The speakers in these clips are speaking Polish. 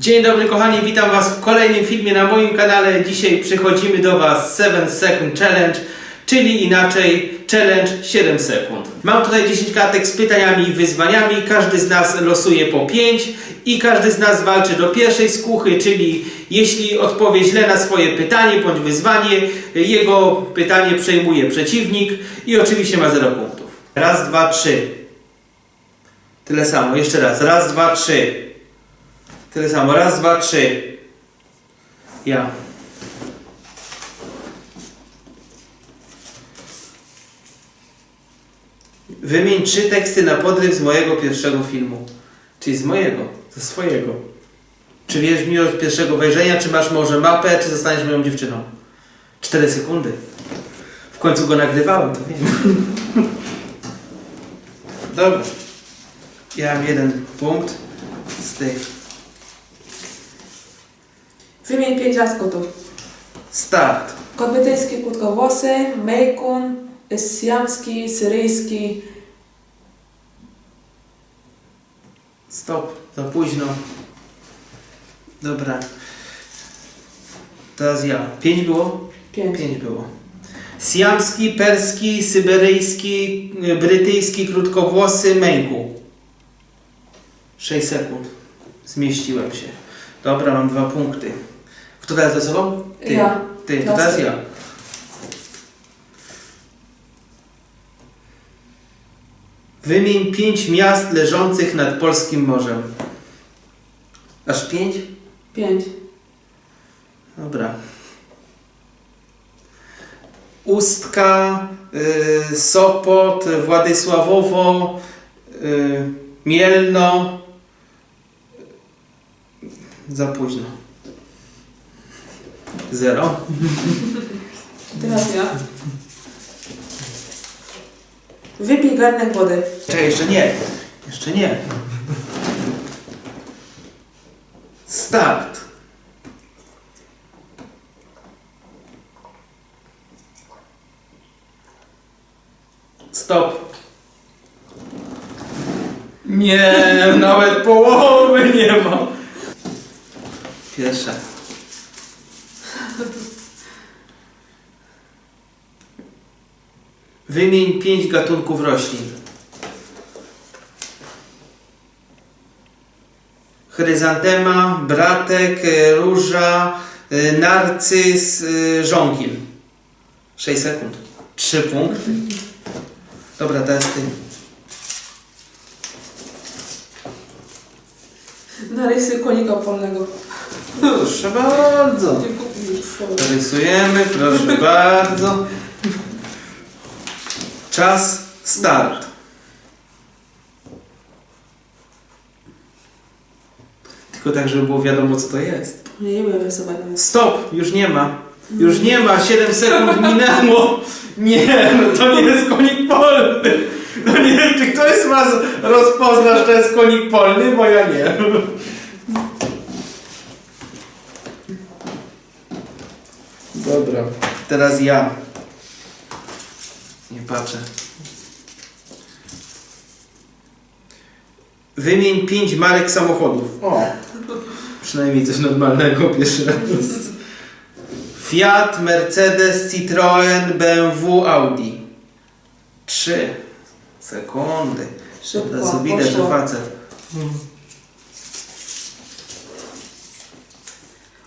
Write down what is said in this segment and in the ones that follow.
Dzień dobry kochani, witam Was w kolejnym filmie na moim kanale. Dzisiaj przychodzimy do Was 7 Second Challenge, czyli inaczej challenge 7 sekund. Mam tutaj 10 kartek z pytaniami i wyzwaniami. Każdy z nas losuje po 5 i każdy z nas walczy do pierwszej skuchy, czyli jeśli odpowie źle na swoje pytanie bądź wyzwanie, jego pytanie przejmuje przeciwnik i oczywiście ma 0 punktów. Raz, dwa, trzy. Tyle samo, jeszcze raz. Raz, dwa, trzy. Tyle samo. Raz, dwa, trzy. Ja. Wymień trzy teksty na podryw z mojego pierwszego filmu. Czyli z mojego, ze swojego. Czy wiesz mi od pierwszego wejrzenia, czy masz może mapę, czy zostaniesz moją dziewczyną? Cztery sekundy. W końcu go nagrywałem, to wiem. Dobra. Ja mam jeden punkt z tych. Wymień pięć laskotów. Start. Kot brytyjski, krótkowłosy, mejkun, syjamski, syryjski. Stop. Za późno. Dobra. Teraz ja. Pięć było? Pięć. Pięć było. Siamski, perski, syberyjski, brytyjski, krótkowłosy, męku. 6 sekund. Zmieściłem się. Dobra, mam dwa punkty. Kto teraz decydował? Ty. Ja. Ty, to teraz ja. Wymień pięć miast leżących nad polskim morzem. Aż pięć? Pięć. Dobra. Ustka, y, Sopot, Władysławowo, y, Mielno. Za późno. Zero. Teraz ja. Wypij garnek wody. Czekaj, jeszcze nie. Jeszcze nie. Start. Stop. Nie, nawet połowy nie ma. Pierwsza. Wymień pięć gatunków roślin. Chryzantema, bratek, e, róża, e, narcyz, e, żonkil. 6 sekund. 3 punkty. Dobra, teraz ty. Narysuj konika polnego. Proszę bardzo. Rysujemy, proszę bardzo. Czas, start. Tylko tak, żeby było wiadomo, co to jest. Nie, nie umiem rysować nawet. Stop! Już nie ma. Już nie ma. 7 sekund minęło. Nie, no to nie jest konik polny. No nie, czy ktoś z Was rozpozna, że to jest konik polny? Bo ja nie. Dobra. Teraz ja. Nie patrzę. Wymień pięć marek samochodów. O. Przynajmniej coś normalnego pierwszy raz. Fiat, Mercedes, Citroen, BMW, Audi. Trzy sekundy. Szybko, Teraz widać, że poszło. facet.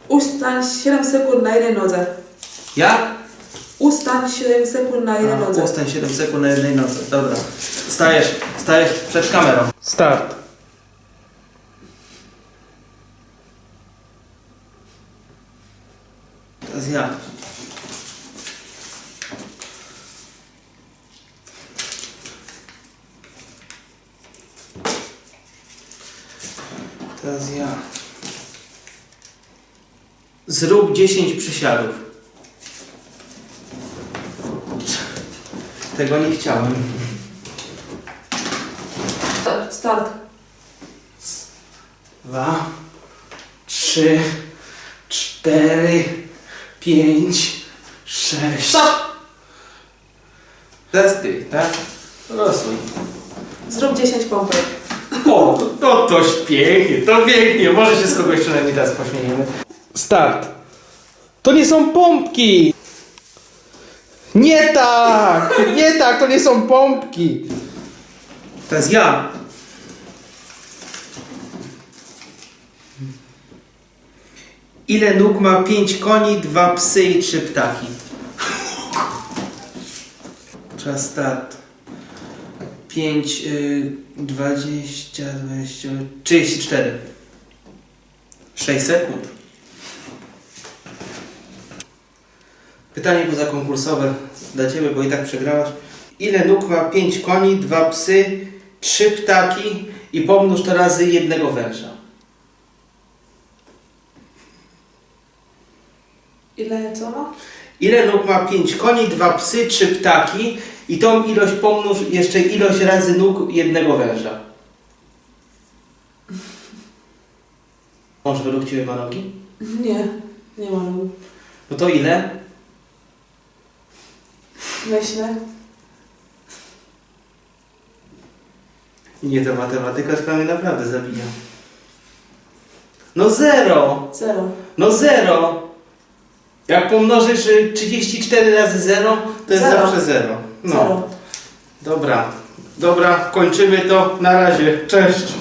Ustań 7 sekund na jednej nodze. Jak? Ustań 7 sekund na jednej nodze. Ustań 7 sekund na jednej nocy. Dobra. Stajesz, stajesz przed kamerą. Start. Teraz ja. Teraz ja. Zrób 10 przysiadów. Tego nie chciałem. Start. Dwa, trzy, cztery, pięć, sześć. Stop! Teraz ty, tak? Losuj. Zrób 10 pompek. O, no toś pięknie, to pięknie. Może się z kogoś przynajmniej teraz pośmiejemy. Start. To nie są pompki. Nie tak, nie tak, to nie są pompki. Teraz ja. Ile nóg ma pięć koni, dwa psy i trzy ptaki? Czas start. 5, y, 20, 20, 34. 6 sekund. Pytanie pozakonkursowe dla Ciebie, bo i tak przegrałaś. Ile nóg ma 5 koni, 2 psy, 3 ptaki i pomnóż to razy jednego węża? Ile co ma? Ile nóg ma 5 koni, 2 psy, 3 ptaki i tą ilość pomnóż jeszcze ilość razy nóg jednego węża. Mąż według Ciebie ma nogi? Nie, nie ma nóg. No to ile? Myślę. I nie ta matematyka, mnie naprawdę zabija. No zero! Zero. No zero! Jak pomnożysz y, 34 razy 0, to jest Zero. zawsze 0. No. Zero. Dobra. Dobra, kończymy to. Na razie. Cześć.